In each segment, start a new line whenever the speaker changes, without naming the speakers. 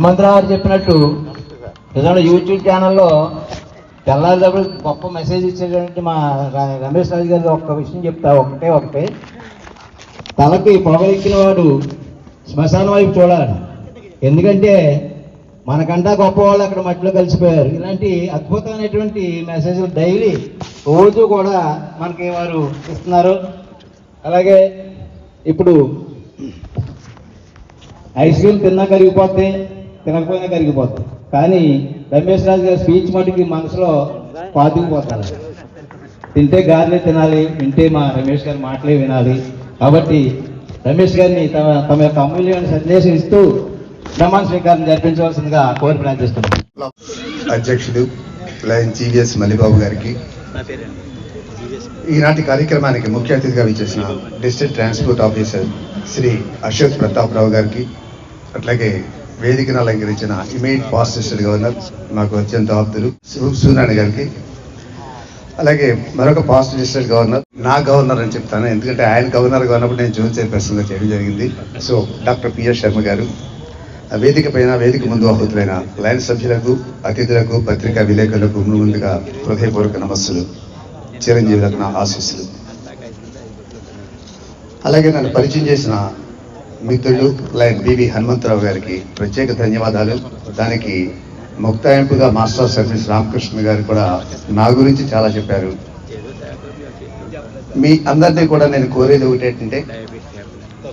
హనుమంతరావు గారు చెప్పినట్టు నిజంగా యూట్యూబ్ ఛానల్లో తెల్లారిదప్పుడు గొప్ప మెసేజ్ ఇచ్చేటువంటి మా ర- రమేష్ రాజు గారి ఒక్క విషయం చెప్తా ఒకటే ఒకటే. తలకి పొగలెక్కిన వాడు శ్మశానం వైపు చూడాలి. ఎందుకంటే మనకంటా గొప్ప వాళ్ళు అక్కడ మట్టిలో కలిసిపోయారు. ఇలాంటి అద్భుతమైనటువంటి మెసేజ్లు డైలీ రోజు కూడా మనకి వారు ఇస్తున్నారు. అలాగే ఇప్పుడు ఐస్ క్రీమ్ తిన్నా కరిగిపోతే తినకపోయినా కరిగిపోతాయి. కానీ రమేష్ రాజు గారి స్పీచ్ మటుకి మనసులో పాతుకుపోతారు. తింటే గారెలే తినాలి వింటే మా రమేష్ గారి మాటలే వినాలి. కాబట్టి రమేష్ గారిని తమ తమ యొక్క అమూల్యమైన సందేశం ఇస్తూ ప్రమాణ స్వీకారం జరిపించవలసిందిగా కోరి ప్రార్థిస్తున్నాం.
అధ్యక్షుడు లయన్ జీవిఎస్ మల్లిబాబు గారికి ఈనాటి కార్యక్రమానికి ముఖ్య అతిథిగా విచ్చేసిన district transport officer Shri Ashok Pratap Rao గారికి అట్లాగే వేదికను అలంకరించిన ఇమేజ్ పాస్ట్ గవర్నర్ నాకు అత్యంత ఆప్తులు సు- గారికి. అలాగే మరొక పాస్ట్ గవర్నర్ నా గవర్నర్ అని చెప్తాను ఎందుకంటే ఆయన గవర్నర్ ఉన్నప్పుడు నేను జూన్ చైర్పర్సన్గా చేయడం జరిగింది. సో డాక్టర్ పిఎస్ శర్మ గారు ఆ వేదిక పైన వేదిక ముందు ఆహుతులైన లైన్ సభ్యులకు అతిథులకు పత్రికా విలేకరులకు ముందుగా హృదయపూర్వక నమస్సులు చిరంజీవులకు నా ఆశీస్సులు. అలాగే నన్ను పరిచయం చేసిన మిత్రులు లైన్ బివి హనుమంతరావు గారికి ప్రత్యేక ధన్యవాదాలు. దానికి ముక్తాయింపుగా మాస్టర్ సర్వీస్ రామకృష్ణ గారు కూడా నా గురించి చాలా చెప్పారు. మీ అందరినీ కూడా నేను కోరేది ఒకటి ఏంటంటే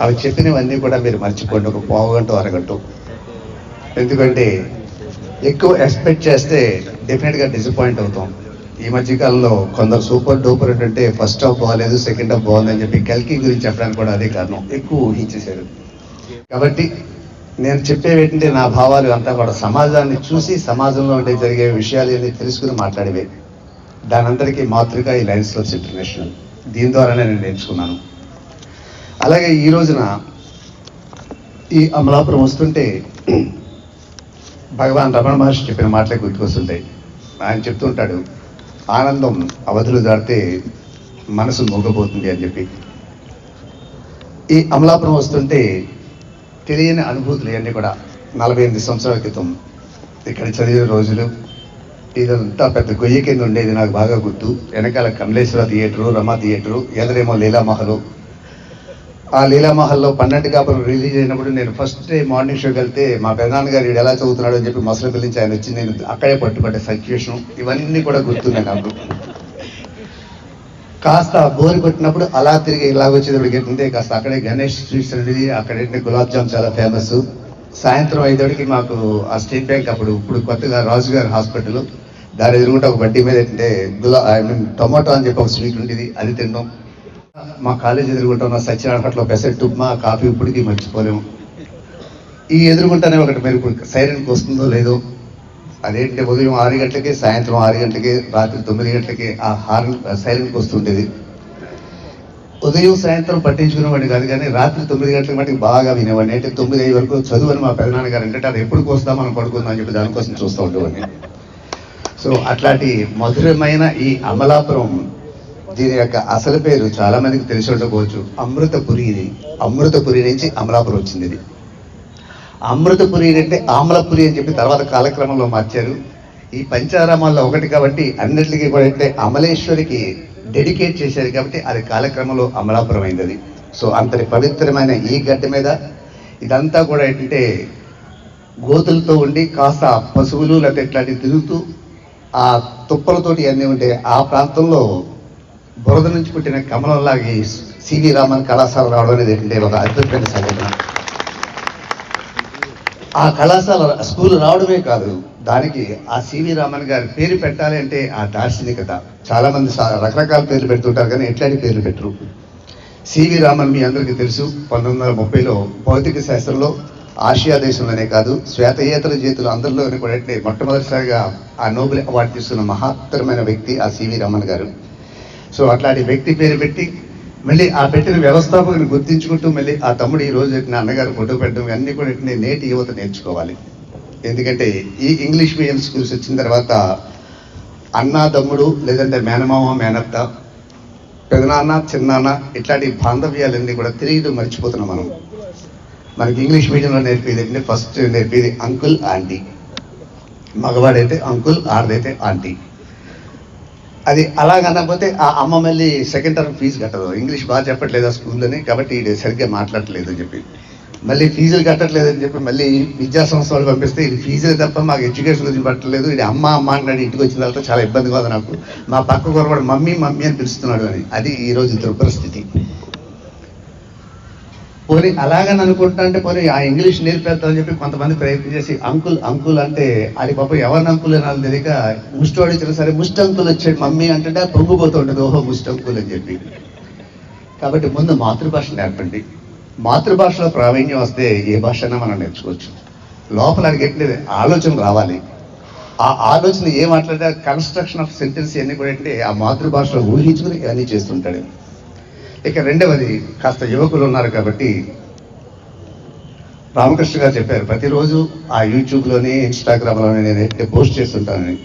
అవి చెప్పినవన్నీ కూడా మీరు మర్చిపోండి. ఒక పావు అరగంట. ఎందుకంటే ఎక్కువ ఎక్స్పెక్ట్ చేస్తే డెఫినెట్గా డిసప్పాయింట్ అవుతాం. ఈ మధ్యకాలంలో కొందరు సూపర్ డూపర్ ఏంటంటే ఫస్ట్ హాఫ్ బాగాలేదు సెకండ్ హాఫ్ బాగుందని చెప్పి కల్కి గురించి చెప్పడానికి కూడా అదే కారణం. ఎక్కువ ఊహించేశారు. కాబట్టి నేను చెప్పేవి ఏంటంటే నా భావాలు అంతా కూడా సమాజాన్ని చూసి సమాజంలో ఉండే జరిగే విషయాలు అన్ని తెలుసుకుని మాట్లాడేవే. దానందరికీ మాతృక ఈ లైన్స్ క్లబ్స్ ఇంటర్నేషనల్ దీని ద్వారానే నేను నేర్చుకున్నాను. అలాగే ఈ రోజున ఈ అమలాపురం వస్తుంటే భగవాన్ రమణ మహర్షి చెప్పిన మాటలే గుర్తుకొస్తుంటాయి. ఆయన చెప్తుంటాడు ఆనందం అవధులు దాటితే మనసు మోగబోతుంది అని చెప్పి. ఈ అమలాపురం వస్తుంటే తెలియని అనుభూతులు ఇవన్నీ కూడా నలభై ఎనిమిది సంవత్సరాల క్రితం ఇక్కడ చదివిన రోజులు. ఇదంతా పెద్ద గొయ్య కింద ఉండేది నాకు బాగా గుర్తు. వెనకాల కమలేశ్వర థియేటరు రమా థియేటరు ఎదురేమో లీలామహలు ఆ లీలామహల్లో పన్నెండు కాపురం రిలీజ్ అయినప్పుడు నేను ఫస్ట్ డే మార్నింగ్ షోకి వెళ్తే మా పెదనాన్న గారు ఎలా చదువుతున్నాడు అని చెప్పి మసలు పిలిచి ఆయన వచ్చి నేను అక్కడే పట్టుబడ్డ సిచ్యువేషన్ ఇవన్నీ కూడా గుర్తున్నాయి నాకు. కాస్త బోరు కొట్టినప్పుడు అలా తిరిగి ఇలా వచ్చేటప్పుడు ఏంటంటే కాస్త అక్కడే గణేష్ స్వీట్స్ అనేది అక్కడే గులాబ్ జామ్ చాలా ఫేమస్ సాయంత్రం ఐదుడికి మాకు ఆ స్టేట్ బ్యాంక్ అప్పుడు ఇప్పుడు కొత్తగా రాజు గారి హాస్పిటల్. దాని ఎదురుకుంటే ఒక బడ్డీ మీద ఏంటంటే గులా ఐ మీన్ టొమాటో అని చెప్పి ఒక స్వీట్ ఉండేది అది తినడం మా కాలేజ్ ఎదురుగుంటా ఉన్న సత్యనారాయణలో పెసెట్ ఉప్మా కాఫీ ఇప్పటికీ మర్చిపోలేము. ఈ ఎదురుగుంటానే ఒకటి మెరుపు సైరన్కి వస్తుందో లేదో అదేంటి ఉదయం ఆరు గంటలకి సాయంత్రం ఆరు గంటలకి రాత్రి తొమ్మిది గంటలకి ఆ హార్న్ సైలెంట్కి వస్తుండేది ఉదయం సాయంత్రం పట్టించుకునేవాడిని కాదు కానీ రాత్రి తొమ్మిది గంటల మటుకు బాగా వినేవాడిని. అంటే తొమ్మిది ఐదు వరకు చదువు అని మా పెదనాన్న గారు అంటే అది ఎప్పుడు వస్తాం మనం పడుకుందాం అని చెప్పి దానికోసం చూస్తూ ఉండేవాడిని. సో అట్లాంటి మధురమైన ఈ అమలాపురం దీని యొక్క అసలు పేరు చాలా మందికి తెలిసి ఉండకపోవచ్చు అమృతపురి ఇది. అమృతపురి నుంచి అమలాపురం వచ్చింది ఇది. అమృతపురి అంటే ఆమ్లపురి అని చెప్పి తర్వాత కాలక్రమంలో మార్చారు. ఈ పంచారామాల్లో ఒకటి కాబట్టి అన్నిటికీ కూడా అంటే అమలేశ్వరికి డెడికేట్ చేశారు కాబట్టి అది కాలక్రమంలో అమలాపురం అయింది. అది సో అంతటి పవిత్రమైన ఈ గడ్డ మీద ఇదంతా కూడా ఏంటంటే గోతులతో ఉండి కాస్త పశువులు లేకపోతే ఇట్లాంటివి తిరుగుతూ ఆ తుప్పలతోటి అన్నీ ఉంటే ఆ ప్రాంతంలో బురద నుంచి పుట్టిన కమలంలాగే సివి రామన్ కళాశాల రావడం అనేది ఏంటంటే ఒక అద్భుతమైన సంఘటన. ఆ కళాశాల స్కూల్ రావడమే కాదు దానికి ఆ సివి రామన్ గారి పేరు పెట్టాలి అంటే ఆ దార్శనికత చాలామంది రకరకాల పేర్లు పెడుతుంటారు కానీ ఎట్లాంటి పేర్లు పెట్టరు. సివి రామన్ మీ అందరికీ తెలుసు పంతొమ్మిది వందల ముప్పైలో భౌతిక శాస్త్రంలో ఆసియా దేశంలోనే కాదు శ్వేతయేతర చేతులు అందరిలోనే కూడా అంటే మొట్టమొదటిసారిగా ఆ నోబెల్ అవార్డు తీసుకున్న మహత్తరమైన వ్యక్తి ఆ సివి రామన్ గారు. సో అట్లాంటి వ్యక్తి పేరు పెట్టి మళ్ళీ ఆ పెట్టిన వ్యవస్థాపకుని గుర్తించుకుంటూ మళ్ళీ ఆ తమ్ముడు ఈ రోజు నా అన్నగారు ఫోటో పెట్టడం ఇవన్నీ కూడా నేను నేటి యువత నేర్చుకోవాలి. ఎందుకంటే ఈ ఇంగ్లీష్ మీడియం స్కూల్స్ వచ్చిన తర్వాత అన్న తమ్ముడు లేదంటే మేనమామ మేనత్త పెదనాన్న చిన్నాన్న ఇట్లాంటి బాంధవ్యాలన్నీ కూడా తిరిగి మర్చిపోతున్నాం మనం. మనకి ఇంగ్లీష్ మీడియంలో నేర్పేది అంటే ఫస్ట్ నేర్పేది అంకుల్ ఆంటీ. మగవాడైతే అంకుల్ ఆడదైతే ఆంటీ. అది అలాగనకపోతే ఆ అమ్మ మళ్ళీ సెకండ్ టర్మ్ ఫీజు కట్టదు. ఇంగ్లీష్ బాగా చెప్పట్లేదు ఆ స్కూల్లోని కాబట్టి ఇది సరిగ్గా మాట్లాడట్లేదు అని చెప్పి. మళ్ళీ ఫీజులు కట్టట్లేదు అని చెప్పి మళ్ళీ విద్యా సంస్థలు పంపిస్తే ఇది ఫీజులు తప్ప మాకు ఎడ్యుకేషన్ గురించి పట్టలేదు ఇది అమ్మ అమ్మ అంటున్నాడు ఇంటికి వచ్చిన తర్వాత చాలా ఇబ్బందిగా ఉంది నాకు. మా పక్క కూడా మమ్మీ మమ్మీ అని పిలుస్తున్నాడు అని. అది ఈ దుర్పరిస్థితి పోనీ అలాగని అనుకుంటా అంటే పోనీ ఆ ఇంగ్లీష్ నేర్పేద్దామని చెప్పి కొంతమంది ప్రయత్నం చేసి అంకుల్ అంకుల్ అంటే అది పాప ఎవరిని అంకుల్ అనాలి తెలియక ముష్టివాడు వాడిచ్చిన సరే ముష్టి అంకుల్ వచ్చాడు మమ్మీ అంటే పొంగిపోతూ ఉంటుంది ఓహో ముష్టి అంకుల్ అని చెప్పి. కాబట్టి ముందు మాతృభాష నేర్పండి. మాతృభాషలో ప్రావీణ్యం వస్తే ఏ భాష అయినా మనం నేర్చుకోవచ్చు. లోపల అడిగేట్లేదు ఆలోచన రావాలి. ఆ ఆలోచన ఏ మాట్లాడితే కన్స్ట్రక్షన్ ఆఫ్ సెంటెన్స్ అన్ని కూడా అంటే ఆ మాతృభాషలో ఊహించుకుని ఇవన్నీ చేస్తుంటాడు. ఇక రెండవది కాస్త యువకులు ఉన్నారు కాబట్టి రామకృష్ణ గారు చెప్పారు ప్రతిరోజు ఆ యూట్యూబ్లోని ఇన్స్టాగ్రామ్లోని నేను పోస్ట్ చేస్తుంటానని.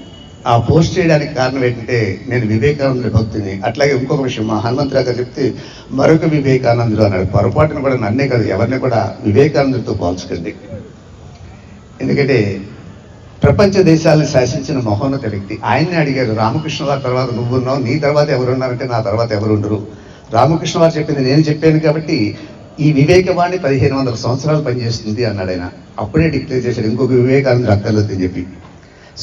ఆ పోస్ట్ చేయడానికి కారణం ఏంటంటే నేను వివేకానందుడి భక్తిని. అట్లాగే ఇంకొక విషయం మా హనుమంతరావు గారు చెప్తే మరొక వివేకానందుడు అన్నాడు. పొరపాటున కూడా నన్నే కాదు ఎవరిని కూడా వివేకానందుడితో పోల్చకండి. ఎందుకంటే ప్రపంచ దేశాలను శాసించిన మహోన్నత వ్యక్తి. ఆయన్ని అడిగారు రామకృష్ణ గారి తర్వాత నువ్వున్నావు నీ తర్వాత ఎవరున్నారంటే నా తర్వాత ఎవరు ఉండరు రామకృష్ణ వారు చెప్పింది నేను చెప్పాను కాబట్టి ఈ వివేకవాణి పదిహేను వందల సంవత్సరాలు పనిచేస్తుంది అన్నాడు ఆయన. అప్పుడే డిక్లేర్ చేశాడు ఇంకొక వివేకానంద అక్కర్లేదని చెప్పి.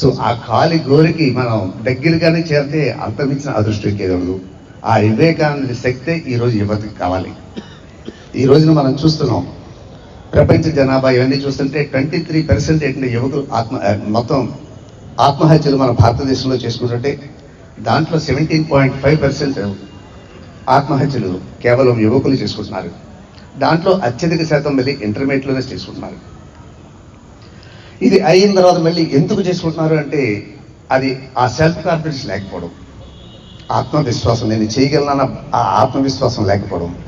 సో ఆ కాలి గోరికి మనం దగ్గరగానే చేరితే అంతమించిన అదృష్టం ఇంకేదొడదు ఆ వివేకానంద శక్తే ఈరోజు యువతకి కావాలి. ఈ రోజున మనం చూస్తున్నాం ప్రపంచ జనాభా ఇవన్నీ చూస్తుంటే ట్వంటీ త్రీ పర్సెంట్ ఏంటంటే యువకులు ఆత్మ మొత్తం ఆత్మహత్యలు మన భారతదేశంలో చేసుకుంటుంటే దాంట్లో సెవెంటీన్ పాయింట్ ఫైవ్ పర్సెంట్ ఆత్మహత్యలు కేవలం యువకులు చేసుకుంటున్నారు. దాంట్లో అత్యధిక శాతం మళ్ళీ ఇంటర్మీడియట్లోనే చేసుకుంటున్నారు. ఇది అయిన తర్వాత మళ్ళీ ఎందుకు చేసుకుంటున్నారు అంటే అది ఆ సెల్ఫ్ కాన్ఫిడెన్స్ లేకపోవడం. ఆత్మవిశ్వాసం నేను చేయగలనన్న ఆ ఆత్మవిశ్వాసం లేకపోవడం.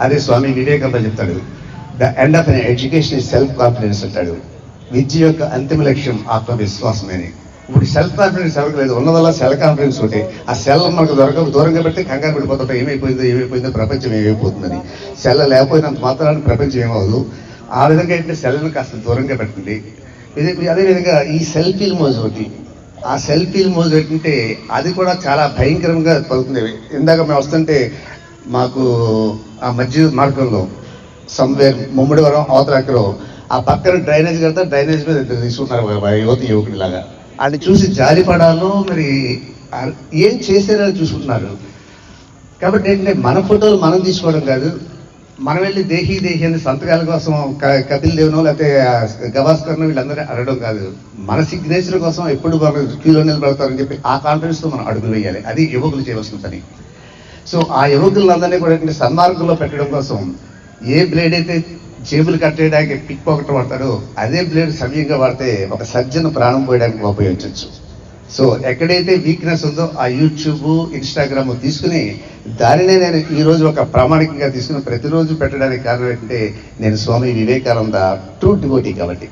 అదే స్వామి వివేకానంద చెప్తాడు. The end of education is self confidence అంటాడు. విద్య యొక్క అంతిమ లక్ష్యం ఆత్మవిశ్వాసమేని. ఇప్పుడు సెల్ఫ్ కాన్ఫిడెన్స్ ఎవరికి లేదు. ఉన్నదల్లా సెల్ కాన్ఫిడెన్స్ ఒకటి. ఆ సెల్ మనకు దొరక దూరంగా పెడితే కంగారు పడిపోతుంటాం ఏమైపోయిందో ఏమైపోయిందో ప్రపంచం ఏమైపోతుందని. సెల్ లేకపోయినంత మాత్రాన్ని ప్రపంచం ఏమవదు ఆ విధంగా ఏంటంటే సెల్ని కాస్త దూరంగా పెట్టండి. ఇది అదేవిధంగా ఈ సెల్ఫీల్ మోజ్ ఒకటి. ఆ సెల్ఫీల్ మోజ్ ఏంటంటే అది కూడా చాలా భయంకరంగా పలుకుతుంది. ఇందాక మేము వస్తుంటే మాకు ఆ మధ్య మార్గంలో సమ్వేర్ ముమ్మడివరం అవతలక్కలో ఆ పక్కన డ్రైనేజ్ కడతా డ్రైనేజ్ మీద తీసుకున్నారు యువతి యువకుడిలాగా. అది చూసి జారిపడాలో మరి ఏం చేశారని చూసుకుంటున్నారు. కాబట్టి ఏంటంటే మన ఫోటోలు మనం తీసుకోవడం కాదు. మనం వెళ్ళి దేహీ దేహి అని సంతకాల కోసం క- కపిల్ దేవ్నో లేకపోతే ఆ వీళ్ళందరూ అడగడం కాదు. మన సిగ్నేచర్ కోసం ఎప్పుడు మనం క్యూలో నిలబడతారని చెప్పి ఆ కాన్ఫిడెన్స్తో మనం అడుగులు వేయాలి. అది యువకులు చేయవలసిన పని. సో ఆ యువకులందరినీ కూడా సన్మార్గంలో పెట్టడం కోసం ఏ బ్లేడ్ అయితే జేబులు కట్టేయడానికి పిక్ పాకెట్ వాడతాడు అదే బ్లేడ్ సవ్యంగా వాడితే ఒక సజ్జను ప్రాణం పోయడానికి ఉపయోగించవచ్చు సో ఎక్కడైతే వీక్నెస్ ఉందో ఆ యూట్యూబ్ ఇన్స్టాగ్రామ్ తీసుకుని దానినే నేను ఈరోజు ఒక ప్రామాణికంగా తీసుకుని ప్రతిరోజు పెట్టడానికి కారణం ఏంటంటే నేను స్వామి వివేకానంద ట్రూ డివోటీ కాబట్టి.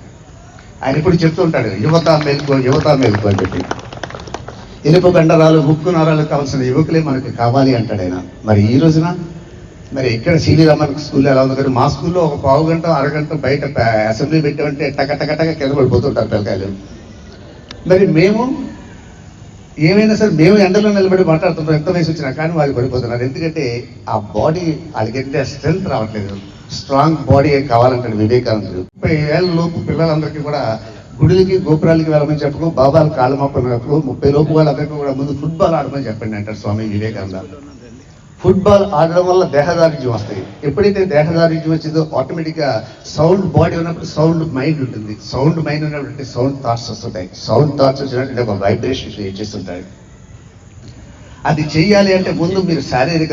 ఆయన ఇప్పుడు చెప్తూ ఉంటాడు యువత మేల్కో యువత మేల్కో అని చెప్పి. ఇనుప బండరాలు ముక్కు నరాలు కావాల్సిన యువకులే మనకి కావాలి అంటాడు ఆయన. మరి ఈ రోజున మరి ఇక్కడ సీనియర్ అమ్మాయి స్కూల్లో ఎలా ఉంది కానీ మా స్కూల్లో ఒక పావు గంట అరగంట బయట అసెంబ్లీ పెట్టామంటే టక టక టక కింద పడిపోతుంటారు పిల్లకాయలు. మరి మేము ఏమైనా సరే మేము ఎండలో నిలబడి మాట్లాడుతుంటాం ఎంత వయసు వచ్చినా కానీ వాళ్ళు పడిపోతున్నారు. ఎందుకంటే ఆ బాడీ వాళ్ళకి స్ట్రెంత్ రావట్లేదు. స్ట్రాంగ్ బాడీ కావాలంటాడు వివేకానందుడు. ముప్పై ఏళ్ళ లోపు పిల్లలందరికీ కూడా గుడులకి గోపురాలకి వెళ్ళమని చెప్పకు బాబాలు కాళ్ళ మొప్పకు ముప్పై లోపు వాళ్ళందరికీ కూడా ముందు ఫుట్బాల్ ఆడమని చెప్పండి అంటారు స్వామి వివేకానంద. ఫుట్బాల్ ఆడడం వల్ల దేహదారిద్ర్యం వస్తాయి. ఎప్పుడైతే దేహదారిద్ర్యం వచ్చిందో ఆటోమేటిక్గా సౌండ్ బాడీ ఉన్నప్పుడు సౌండ్ మైండ్ ఉంటుంది. సౌండ్ మైండ్ ఉన్నప్పుడు సౌండ్ థాట్స్ వస్తుంటాయి. సౌండ్ థాట్స్ వచ్చినట్టు ఒక వైబ్రేషన్ క్రియేట్ చేస్తుంటాయి అది చెయ్యాలి అంటే ముందు మీరు శారీరక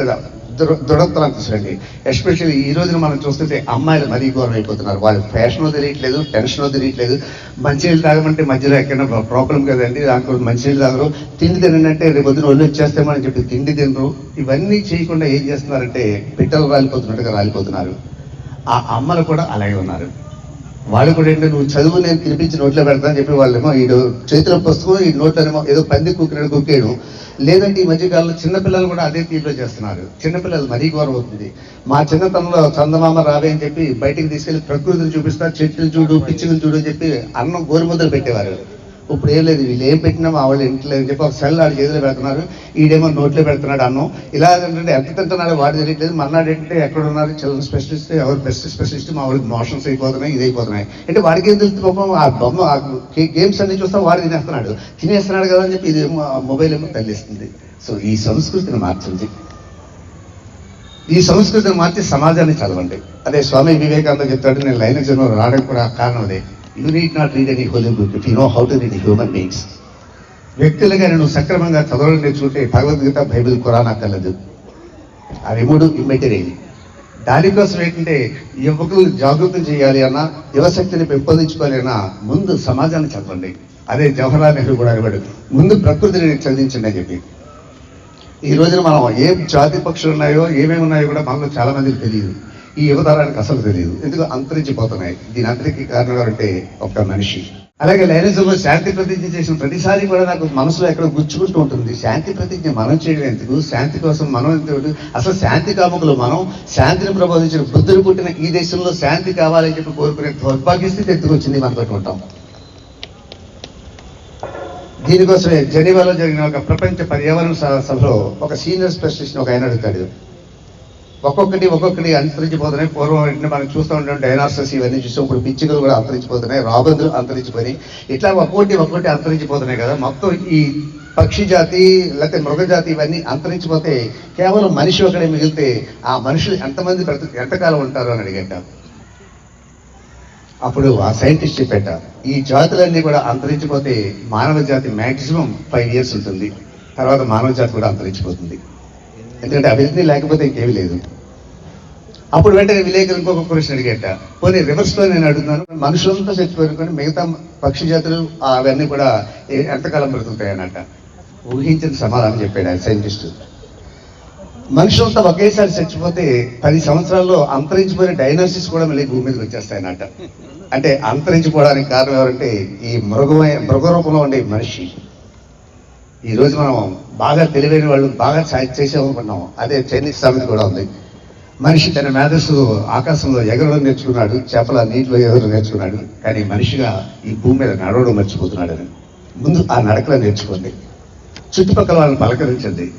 దృఢత్వం తీసుకోండి ఎస్పెషల్లీ ఈ రోజున మనం చూస్తుంటే అమ్మాయిలు మరీ ఘోరం అయిపోతున్నారు వాళ్ళు ఫ్యాషన్ తెలియట్లేదు టెన్షన్ తెలియట్లేదు. మంచినీళ్ళు తాగమంటే మధ్యలో ఎక్కడ ప్రాబ్లం కదండి. దాంట్లో మంచినీళ్ళు తాగరు. తిండి తినంటే రేపు పొద్దున ఒళ్ళు వచ్చేస్తామని చెప్పి తిండి తినరు. ఇవన్నీ చేయకుండా ఏం చేస్తున్నారంటే పిట్టలు రాలిపోతున్నట్టుగా రాలిపోతున్నారు. ఆ అమ్మలు కూడా అలాగే ఉన్నారు. వాళ్ళు కూడా ఏంటంటే నువ్వు చదువు నేను తినిపించి నోట్లో పెడతానని చెప్పి వాళ్ళేమో ఈ చేతిలో పుస్తకం ఈ నోట్లోనేమో ఏదో పంది కుక్కినాడు కుక్కేయడం లేదంటే ఈ మధ్యకాలంలో చిన్నపిల్లలు కూడా అదే తీరులో చేస్తున్నారు. చిన్నపిల్లలు మరీ ఘోరం అవుతుంది. మా చిన్నతనంలో చందమామ రావే అని చెప్పి బయటికి తీసుకెళ్ళి ప్రకృతిని చూపిస్తా చెట్లు చూడు పిచ్చులు చూడు అని చెప్పి అన్నం గోరుముద్దలు పెట్టేవారు. ఇప్పుడు ఏం లేదు వీళ్ళు ఏం పెట్టినా మా వాళ్ళు ఇంట్లో అని చెప్పి ఒక సెల్ ఆడి చేతిలో పెడుతున్నారు. ఈడేమో నోట్లో పెడుతున్నాడు అన్నం. ఇలా ఏంటంటే ఎంత తింటున్నాడు వాడు తెలియట్లేదు. మర్నాడు ఏంటంటే ఎక్కడ ఉన్నారు? చిల్డ్రన్ స్పెషలిస్ట్ ఎవరు బెస్ట్ స్పెషలిస్ట్? మా వాడికి మోషన్స్ అయిపోతున్నాయి ఇది అయిపోతున్నాయి. అంటే వాడికి ఏం తెలుస్తుంది పాపం? ఆ బొమ్మ ఆ గేమ్స్ అన్ని చూస్తే వాడు తినేస్తున్నాడు. తినేస్తున్నాడు కదా అని చెప్పి ఇది ఏమో మొబైల్ ఏమో తల్లిస్తుంది. సో ఈ సంస్కృతిని మార్చింది ఈ సంస్కృతిని మార్చి సమాజాన్ని చదవండి. అదే స్వామి వివేకానంద చెప్తాడు నేను లైన్ జన్మ రావడానికి కూడా కారణం అదే. You need not read any holy book if you know how to read human beings వ్యక్తులుగా నేను సక్రమంగా చదవడం నేర్చుకుంటే భగవద్గీత బైబిల్ ఖురాన్ అక్కర్లేదు అవి మూడు ఇమ్మెటీరియల్ దానికోసం ఏంటంటే యువకులు జాగృతం చేయాలి అన్నా యువశక్తిని పెంపొందించుకోవాలి అన్నా ముందు సమాజాన్ని చదవండి. అదే జవహర్లాల్ నెహ్రూ కూడా అడిగాడు ముందు ప్రకృతిని చదివించండి అని చెప్పి. ఈ రోజున మనం ఏం జాతి పక్షులు ఉన్నాయో ఏమేమి ఉన్నాయో కూడా మనలో చాలా మందికి తెలియదు. ఈ యువతరానికి అసలు తెలియదు ఎందుకు? అంతరించిపోతున్నాయి. దీని అందరికీ కారణం ఎవరంటే ఒక్క మనిషి. అలాగే లైనిజంలో శాంతి ప్రతిజ్ఞ చేసిన ప్రతిసారి కూడా నాకు మనసులో ఎక్కడ గుచ్చుకుంటూ ఉంటుంది. శాంతి ప్రతిజ్ఞ మనం చేయడం ఎందుకు? శాంతి కోసం మనం ఎందుకు అసలు శాంతి కాముకులు మనం శాంతిని ప్రబోధించిన బుద్ధులు పుట్టిన ఈ దేశంలో శాంతి కావాలని చెప్పి కోరుకునే దౌర్భాగ్యస్థితి ఎందుకు ఎత్తుకొచ్చింది మనతో ఉంటాం. దీనికోసమే జెనీవాలో జరిగిన ఒక ప్రపంచ పర్యావరణ సభలో ఒక సీనియర్ స్పెషలిస్ట్ ఒక ఆయన అడుగుతాడు. ఒక్కొక్కటి ఒక్కొక్కటి అంతరించిపోతున్నాయి. పూర్వం వెంటనే మనం చూస్తూ ఉంటాం డైనాసర్స్ ఇవన్నీ చూస్తాం ఇప్పుడు పిచ్చికలు కూడా అంతరించిపోతున్నాయి రాబందులు అంతరించిపోయి ఇట్లా ఒక్కొక్కటి ఒక్కొక్కటి అంతరించిపోతున్నాయి కదా. మొత్తం ఈ పక్షి జాతి లేకపోతే మృగజాతి ఇవన్నీ అంతరించిపోతే కేవలం మనిషి ఒకడే మిగిలితే ఆ మనుషులు ఎంతమంది బ్రతు ఎంతకాలం ఉంటారు అని అడిగట. అప్పుడు ఆ సైంటిస్ట్ చెప్పేట ఈ జాతులన్నీ కూడా అంతరించిపోతే మానవ జాతి మ్యాక్సిమం ఫైవ్ ఇయర్స్ ఉంటుంది. తర్వాత మానవ జాతి కూడా అంతరించిపోతుంది. ఎందుకంటే అభివృద్ధి లేకపోతే ఇంకేమీ లేదు. అప్పుడు వెంటనే విలేకరు ఇంకొక ప్రశ్న అడిగేట. పోనీ రివర్స్లో నేను అడుగుతున్నాను మనుషులంతా చచ్చిపోయారు కానీ మిగతా పక్షి జాతులు అవన్నీ కూడా ఎంతకాలం బ్రతుకుతాయి ఊహించిన సమాధానం చెప్పాడు ఆ సైంటిస్ట్ మనుషులంతా ఒకేసారి చచ్చిపోతే పది సంవత్సరాల్లో అంతరించిపోయిన డైనోసిస్ కూడా మళ్ళీ భూమి మీదకి వచ్చేస్తాయనట అంటే అంతరించిపోవడానికి కారణం ఎవరంటే ఈ మృగమైన మృగ రూపంలో ఉండే మనిషి. ఈ రోజు మనం బాగా తెలివైన వాళ్ళు బాగా చా- చేసామనుకున్నాం అదే చైనీస్ సామెత కూడా ఉంది. మనిషి తన మేధస్సు ఆకాశంలో ఎగరడం నేర్చుకున్నాడు చేపల నీటిలో ఎగరడం నేర్చుకున్నాడు కానీ మనిషిగా ఈ భూమి మీద నడవడం మర్చిపోతున్నాడని ముందు ఆ నడకలో నేర్చుకోండి. చుట్టుపక్కల వాళ్ళని పలకరించండి.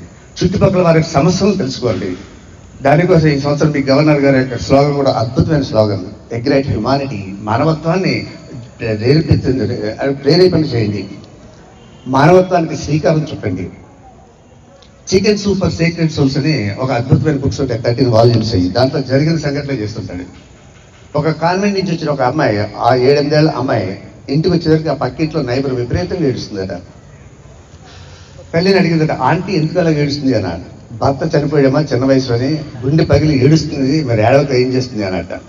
చుట్టుపక్కల వారి సమస్యలను తెలుసుకోండి. దానికోసం ఈ సంవత్సరం మీ గవర్నర్ గారి యొక్క స్లోగన్ కూడా అద్భుతమైన స్లోగన్. ఎగ్రైట్ హ్యుమానిటీ మానవత్వాన్ని ప్రేరేపించండి ప్రేరేపణ చేయండి. మానవత్వానికి శ్రీకారం చుట్టండి. చికెన్ సూపర్ సీక్రెట్ సోల్స్ అని ఒక అద్భుతమైన బుక్స్ ఉంటాయి థర్టీన్ వాల్యూమ్స్ అయ్యి దాంట్లో జరిగిన సంఘటనలు చేస్తుంటాడు. ఒక కాన్వెంట్ నుంచి వచ్చిన ఒక అమ్మాయి ఆ ఏడెనిమిదేళ్ళ అమ్మాయి ఇంటికి వచ్చేసరికి ఆ పక్కింట్లో నైబర్ విపరీతంగా ఏడుస్తుందట. పెళ్ళిని అడిగిందట ఆంటీ ఎందుకు అలా ఏడుస్తుంది? అన్నాడు. భర్త చనిపోయామా చిన్న వయసులోని గుండె పగిలి ఏడుస్తుంది మరి ఏడవక ఏం చేస్తుంది? అనట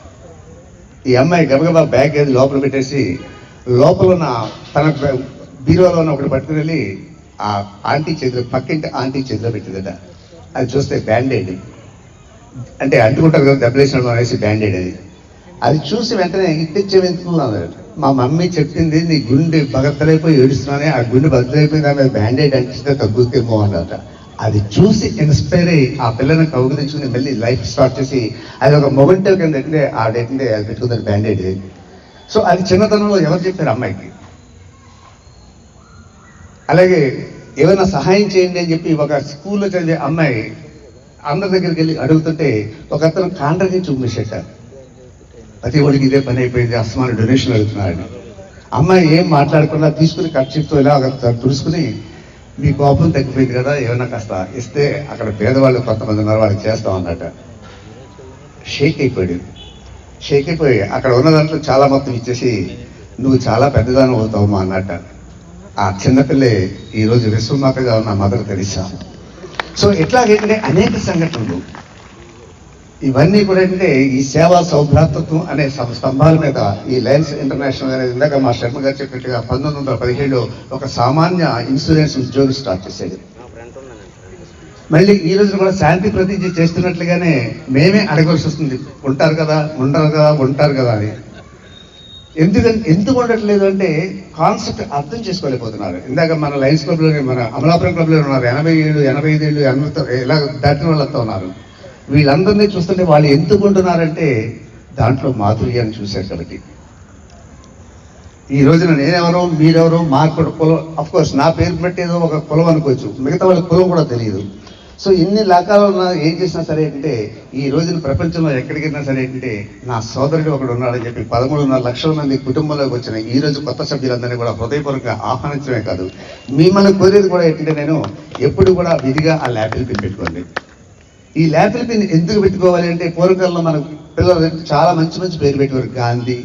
ఈ అమ్మాయి గబగబా బ్యాగ్ ఏది లోపల పెట్టేసి లోపల ఉన్న తన బీరోలో బీరువాలో ఉన్న ఒకటి పట్టుకుని వెళ్ళి ఆ ఆంటీ చేతిలో పక్కింటి ఆంటీ చేతిలో పెట్టిందట. అది చూస్తే బ్యాండేడ్. అంటే అంటుకుంటారు కదా దెబ్బలేసిన అనేసి బ్యాండేడ్ అది. అది చూసి వెంటనే ఇట్టించేవి మా మమ్మీ చెప్పింది నీ గుండె బగత్తలైపోయి ఏడుస్తున్నానే ఆ గుండె బగత్తలైపోయి దాని మీద బ్యాండేడ్ అంటే తగ్గుతేమో అన్నట అది చూసి ఇన్స్పైర్ అయ్యి ఆ పిల్లని కౌగులించుకుని మళ్ళీ లైఫ్ స్టార్ట్ చేసి అది ఒక మొమెంటో కింద ఏంటంటే ఆడేంటంటే అది పెట్టుకుందని బ్యాండేడ్. సో అది చిన్నతనంలో ఎవరు చెప్పారు అమ్మాయికి? అలాగే ఏమైనా సహాయం చేయండి అని చెప్పి ఒక స్కూల్లో చదివే అమ్మాయి అందరి దగ్గరికి వెళ్ళి అడుగుతుంటే ఒక అతను కాండ్రకి చూపించేశారు ప్రతి ఒడికి ఇదే పని అయిపోయింది. అస్మాన్ డొనేషన్ అడుగుతున్నాడు. అమ్మాయి ఏం మాట్లాడకుండా తీసుకుని కట్చిప్తో ఇలా తుడుచుకుని మీ కోపం తగ్గిపోయింది కదా ఏమైనా కాస్త ఇస్తే అక్కడ పేదవాళ్ళు కొంతమంది ఉన్నారు వాళ్ళకి చేస్తాం అన్నట్ట షేక్ అయిపోయాడు. షేక్ అయిపోయి అక్కడ ఉన్న దాంట్లో చాలా మొత్తం ఇచ్చేసి నువ్వు చాలా పెద్దదానం అవుతావు మా అన్నట్టు ఆ చిన్నపిల్లే ఈరోజు విశ్వమాతగా ఉన్న మదర్ తెరిసా. సో ఇట్లాగేంటంటే అనేక సంఘటనలు. ఇవన్నీ కూడా ఏంటంటే ఈ సేవా సౌభ్రాతత్వం అనే స్తంభాల మీద ఈ లయన్స్ ఇంటర్నేషనల్ అనేది ఇందాక మా శర్మ గారు చెప్పినట్టుగా పంతొమ్మిది వందల పదిహేడులో ఒక సామాన్య ఇన్సూరెన్స్ ఉద్యోగి స్టార్ట్ చేసేది మళ్ళీ ఈ రోజు కూడా శాంతి ప్రతిజ్ఞ చేస్తున్నట్లుగానే మేమే అడగవలసి వస్తుంది. ఉంటారు కదా ఉండరు కదా ఉంటారు కదా అని. ఎందుకంటే ఎందుకు ఉండట్లేదు అంటే కాన్సెప్ట్ అర్థం చేసుకోలేకపోతున్నారు. ఇందాక మన లయన్స్ క్లబ్లో మన అమలాపురం క్లబ్లో ఉన్నారు. ఎనభై ఏళ్ళు ఎనభై ఐదు ఏళ్ళు ఎనభై ఇలా దాటిన వాళ్ళంతా ఉన్నారు. వీళ్ళందరినీ చూస్తుంటే వాళ్ళు ఎందుకు ఉంటున్నారంటే దాంట్లో మాధుర్యాన్ని చూశారు కాబట్టి. ఈ రోజున నేనెవరో మీరెవరో మా కులం అఫ్కోర్స్ నా పేరు పెట్టేదో ఏదో ఒక కులం అనుకోవచ్చు మిగతా వాళ్ళ కులం కూడా తెలియదు. సో ఇన్ని లాకాలు ఉన్న ఏం చేసినా సరే అంటే ఈ రోజున ప్రపంచంలో ఎక్కడికి వెళ్ళినా సరే అంటే నా సోదరుడు ఒకడు ఉన్నాడని చెప్పి పదమూడున్నర లక్షల మంది కుటుంబంలోకి వచ్చిన ఈ రోజు కొత్త సభ్యులందరినీ కూడా హృదయపూర్వకంగా ఆహ్వానించడమే కాదు మిమ్మల్ని కోరేది కూడా ఏంటంటే నేను ఎప్పుడు కూడా విధిగా ఆ ల్యాపిల్ పిన్ పెట్టుకోండి. ఈ ల్యాపిల్ పిన్ ఎందుకు పెట్టుకోవాలి అంటే పూర్వకాలంలో మన పిల్లలు చాలా మంచి మంచి పేరు పెట్టేవారు. గాంధీ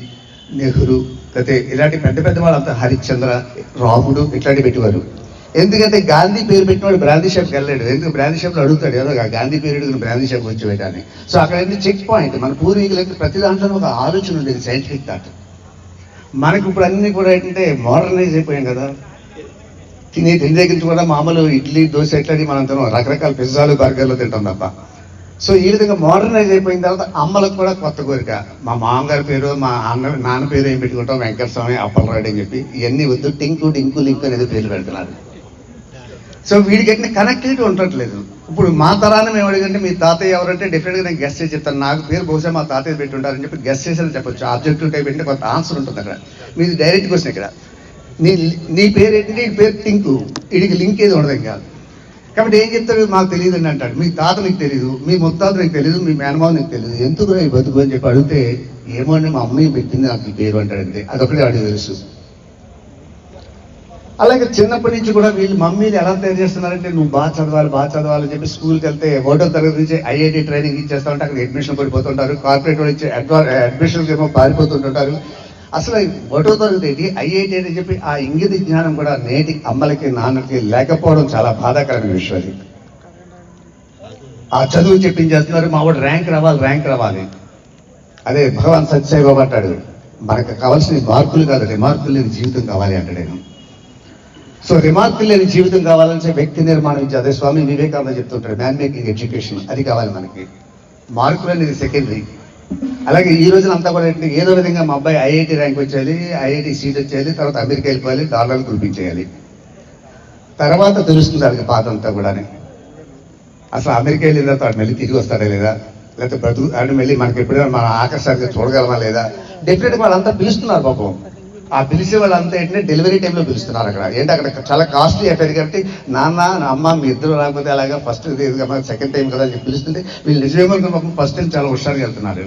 నెహ్రూ లేకపోతే ఇలాంటి పెద్ద పెద్ద వాళ్ళంతా హరిశ్చంద్ర రాముడు ఇట్లాంటివి పెట్టేవారు. ఎందుకంటే గాంధీ పేరు పెట్టినవాడు బ్రాందీ షాప్కి వెళ్ళాడు ఎందుకు? బ్రాందీ షాప్లో అడుగుతాడు. ఏదో గాంధీ పేరు అడుగుతున్న బ్రాందీ షాప్ వచ్చి పెట్టాలని సో అక్కడ అయితే చెక్ పాయింట్. మన పూర్వీకులకి ప్రతి దాంట్లో ఒక ఆలోచన ఉండేది సైంటిఫిక్ థాట్ మనకి ఇప్పుడు అన్ని కూడా ఏంటంటే మోడర్నైజ్ అయిపోయాం కదా. తినే తిండి దగ్గర నుంచి కూడా మామూలు ఇడ్లీ దోశ ఎట్లని మనం తినం రకరకాల పిజ్జాలు బర్గర్లు తింటాం తప్ప. సో ఈ విధంగా మోడర్నైజ్ అయిపోయిన తర్వాత అమ్మలకు కూడా కొత్త కోరిక. మా మామగారి పేరు మా అన్న నాన్న పేరు ఏం పెట్టుకుంటాం? వెంకట స్వామి అని చెప్పి. ఇవన్నీ వద్దు. టింకు టింకు లింకు అనేది పేర్లు పెడుతున్నారు. సో వీడికి ఎట్లా కనెక్టివిటీ ఉండట్లేదు. ఇప్పుడు మా తరాన్ని మేము అడిగంటే మీ తాతయ్య ఎవరంటే డెఫినెట్గా నేను గెస్ట్ చేసి చెప్తాను. నాకు పేరు బహుశా మా తాతయ్య పెట్టి ఉంటారని చెప్పి గెస్ట్ చేసేది చెప్పొచ్చు. ఆబ్జెక్టివ్ టైప్ అంటే కొంత ఆన్సర్ ఉంటుంది అక్కడ. మీది డైరెక్ట్ క్వశ్చన్ ఇక్కడ. నీ నీ పేరు ఏంటంటే ఈ పేరు టింకు వీడికి లింక్ ఏది ఉండదు ఇంకా. కాబట్టి ఏం చెప్తారు? మాకు తెలియదు అని అంటాడు. మీ తాత నీకు తెలియదు. మీ ముత్తాత నీకు తెలియదు. మీ మేనమావ నీకు తెలియదు. ఎందుకు ఈ బతుకు అని చెప్పి అడిగితే ఏమో అండి మా అమ్మాయి పెట్టింది? నాకు ఈ పేరు అంటాడంతే. అదొకటి అడిగి తెలుసు. అలాగే చిన్నప్పటి నుంచి కూడా వీళ్ళు మమ్మీని ఎలా తయారు చేస్తున్నారంటే నువ్వు బాగా చదవాలి బాగా చదవాలి అని చెప్పి స్కూల్కి వెళ్తే ఒకటో తరగతి నుంచి ఐఐటి ట్రైనింగ్ ఇచ్చేస్తా ఉంటే అక్కడ అడ్మిషన్ పడిపోతుంటారు. కార్పొరేట్ వాళ్ళు ఇచ్చే అడ్మిషన్కి eh, ఏమో పారిపోతుంటారు అసలు ఒకటో తరగతి ఏంటి? ఐఐటి అని చెప్పి ఆ ఇంగిత జ్ఞానం కూడా నేటి అమ్మలకి నాన్నకి లేకపోవడం చాలా బాధాకరమైన విషయం అది. ఆ చదువు చెప్పించేస్తున్నారు మా వాడు ర్యాంక్ రావాలి ర్యాంక్ రావాలి. అదే భగవాన్ సత్యసాయిబాబు అంటాడు మనకు కావాల్సిన మార్కులు కాదు రిమార్కులు లేని జీవితం కావాలి అంటాడు నేను సో రిమార్క్ లేని జీవితం కావాలంటే వ్యక్తి నిర్మాణం విద్య అదే స్వామి వివేకానంద చెప్తుంటాడు మ్యాన్ మేకింగ్ ఎడ్యుకేషన్ అది కావాలి మనకి. మార్కులు అనేది సెకండరీ అలాగే ఈ రోజున అంతా కూడా ఏంటంటే ఏదో విధంగా మా అబ్బాయి ఐఐటి ర్యాంక్ వచ్చేయాలి ఐఐటి సీట్ వచ్చేయాలి తర్వాత అమెరికా వెళ్ళిపోవాలి డాలర్లు కురిపించేయాలి తర్వాత తెలుస్తుంది వాళ్ళకి పాత అంతా కూడానే. అసలు అమెరికా వెళ్ళిన తర్వాత మళ్ళీ తిరిగి వస్తాడా లేదా? లేకపోతే బ్రతుకు అంటే మళ్ళీ మనకి ఎప్పుడైనా మన ఆకర్షణగా చూడగలమా లేదా? డెఫినెట్గా వాళ్ళంతా పిలుస్తున్నారు పాపం. ఆ పిలిచే వాళ్ళంతా ఏంటంటే డెలివరీ టైంలో పిలుస్తున్నారు అక్కడ. ఏంటి అక్కడ చాలా కాస్ట్లీ అఫేర్ కాబట్టి నాన్న నా అమ్మ మీ ఇద్దరు రాకపోతే అలాగా ఫస్ట్ సెకండ్ టైం కదా అని చెప్పి పిలుస్తుంటే వీళ్ళు నిజమేమో పాపం ఫస్ట్ టైం చాలా హుషారుగా వెళ్తున్నారు.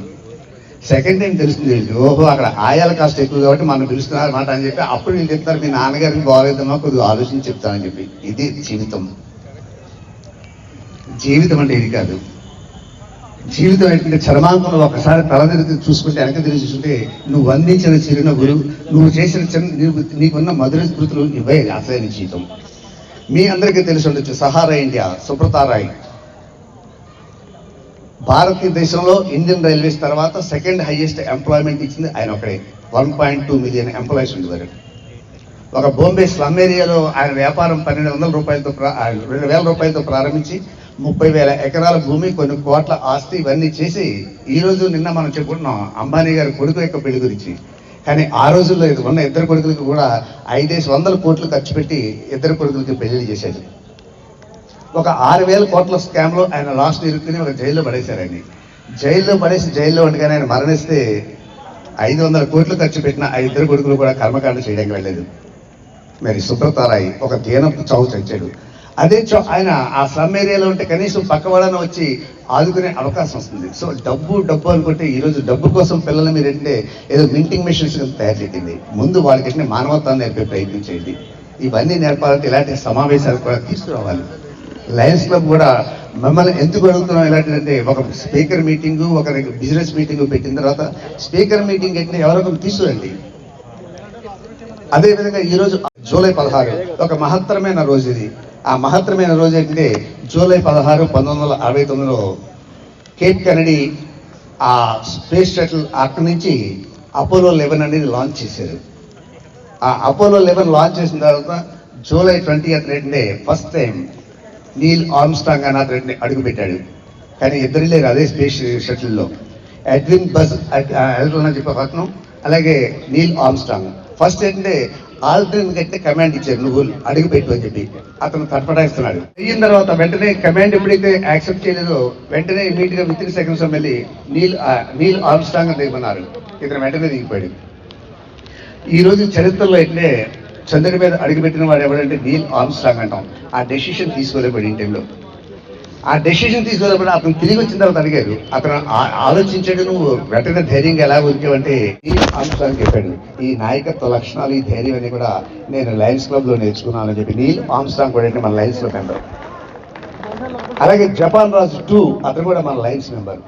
సెకండ్ టైం తెలుస్తుంది ఓహో అక్కడ ఆయాల కాస్ట్ ఎక్కువ కాబట్టి మనం పిలుస్తున్నారు అన్నమాట అని చెప్పి అప్పుడు వీళ్ళు చెప్తారు మీ నాన్నగారికి బాగలేదమ్మా కొద్దిగా ఆలోచించి చెప్తానని చెప్పి. ఇది జీవితం. జీవితం అంటే ఇది కాదు. జీవితం ఏంటంటే చర్మాంకంలో ఒకసారి తల చూసుకుంటే వెనక తిరిగి చూసుకుంటే నువ్వు అందించిన చిరునవ్వులు నువ్వు చేసిన చిన్న నీకున్న మధుర స్మృతులు ఇవే అసలైన జీవితం. మీ అందరికీ తెలిసి ఉండొచ్చు సహారా ఇండియా సుప్రతారాయ్ భారతదేశంలో ఇండియన్ రైల్వేస్ తర్వాత సెకండ్ హైయెస్ట్ ఎంప్లాయ్మెంట్ ఇచ్చింది ఆయన ఒకడే one point two million employees ఉండేవారు. ఒక బాంబే స్లమ్ ఏరియాలో ఆయన వ్యాపారం పన్నెండు వందల రూపాయలతో రెండు వేల రూపాయలతో ప్రారంభించి ముప్పై వేల ఎకరాల భూమి కొన్ని కోట్ల ఆస్తి ఇవన్నీ చేసి ఈ రోజు నిన్న మనం చెప్పుకుంటున్నాం అంబానీ గారి కొడుకు యొక్క పెళ్ళి గురించి. కానీ ఆ రోజుల్లో ఇది ఉన్న ఇద్దరు కొడుకులకు కూడా ఐదేసి వందల కోట్లు ఖర్చు పెట్టి ఇద్దరు కొడుకులకి పెళ్ళి చేశారు. ఒక ఆరు వేల కోట్ల స్కామ్లో ఆయన లాస్ట్ ఇరుక్కుని ఒక జైల్లో పడేశారండి జైల్లో పడేసి జైల్లో ఉండగానే ఆయన మరణిస్తే ఐదు వందల కోట్లు ఖర్చు పెట్టిన ఆ ఇద్దరు కొడుకులు కూడా కర్మకాండ చేయడానికి వెళ్ళలేదు. మరి సుబ్రతారాయి ఒక దీనపు చావు చచ్చాడు అదే చో- ఆయన ఆ స్లమ్ ఏరియాలో ఉంటే కనీసం పక్క వాళ్ళని వచ్చి ఆదుకునే అవకాశం వస్తుంది. సో డబ్బు డబ్బు అనుకుంటే ఈ రోజు డబ్బు కోసం పిల్లల మీరు అంటే ఏదో మింటింగ్ మెషిన్స్ తయారు చేయండి. ముందు వాళ్ళకి ఏంటంటే మానవత్వాన్ని నేర్పే ప్రయత్నం చేయండి. ఇవన్నీ నేర్పాలంటే ఇలాంటి సమావేశాలు కూడా తీసుకురావాలి. లయన్స్ క్లబ్ కూడా మిమ్మల్ని ఎందుకు అడుగుతున్నాం ఇలాంటిదంటే ఒక స్పీకర్ మీటింగ్ ఒక బిజినెస్ మీటింగ్ పెట్టిన తర్వాత స్పీకర్ మీటింగ్ అంటే ఎవరొకరు తీసుకురండి. అదే విధంగా ఈ రోజు జూలై పదహారు ఒక మహత్తరమైన రోజు ఇది. ఆ మహత్తరమైన రోజు ఏంటంటే జూలై పదహారు పంతొమ్మిది వందల అరవై తొమ్మిదిలో కేప్ కెనడీ ఆ స్పేస్ షటిల్ అక్కడి నుంచి అపోలో లెవెన్ అనేది లాంచ్ చేశారు. ఆ అపోలో లెవెన్ లాంచ్ చేసిన తర్వాత జూలై ట్వంటీ ఏంటంటే ఫస్ట్ టైం నీల్ ఆర్మ్స్టాంగ్ అని అతని అడుగుపెట్టాడు కానీ ఇద్దరు లేరు అదే స్పేస్ షటిల్లో. ఎడ్విన్ బస్ ఎల్టన్ అని చెప్పే పక్కన అలాగే నీల్ ఆర్మ్స్టాంగ్ ఫస్ట్ ఏంటంటే ఆల్డ్రిన్ కట్టే కమాండ్ ఇచ్చారు నువ్వు అడుగు పెట్టు అని చెప్పి. అతను తటపటాయిస్తున్నాడు అయిన తర్వాత వెంటనే కమాండ్ ఎప్పుడైతే యాక్సెప్ట్ చేయలేదో వెంటనే ఇమీడియట్గా విత్ ఇన్ సెకండ్స్ వెళ్ళి నీల్ నీల్ ఆమ్స్ట్రాంగ్ దిగమన్నారు. ఇతను వెంటనే దిగిపోయాడు. ఈ రోజు చరిత్రలో అయితే చంద్రుడి మీద అడుగుపెట్టిన వాడు ఎవడంటే నీల్ ఆమ్స్ట్రాంగ్ అంటాం. ఆ డెసిషన్ తీసుకోలేకపోయాడు టైంలో. ఆ డెసిషన్ తీసుకున్నప్పుడు అతను తిరిగి వచ్చిన తర్వాత అడిగారు. అతను ఆలోచించాడు నువ్వు వెంటనే ధైర్యంగా ఎలా ఉంచావంటే ఈ ఆమ్స్ట్రాంగ్ చెప్పాడు. ఈ నాయకత్వ లక్షణాలు ఈ ధైర్యం అని కూడా నేను లయన్స్ క్లబ్లో నేర్చుకున్నానని చెప్పి నీల్ ఆమ్స్ట్రాంగ్ కూడా అంటే మన లయన్స్లో మెంబర్. అలాగే జపాన్ రాజు టూ అతను కూడా మన లయన్స్ మెంబర్.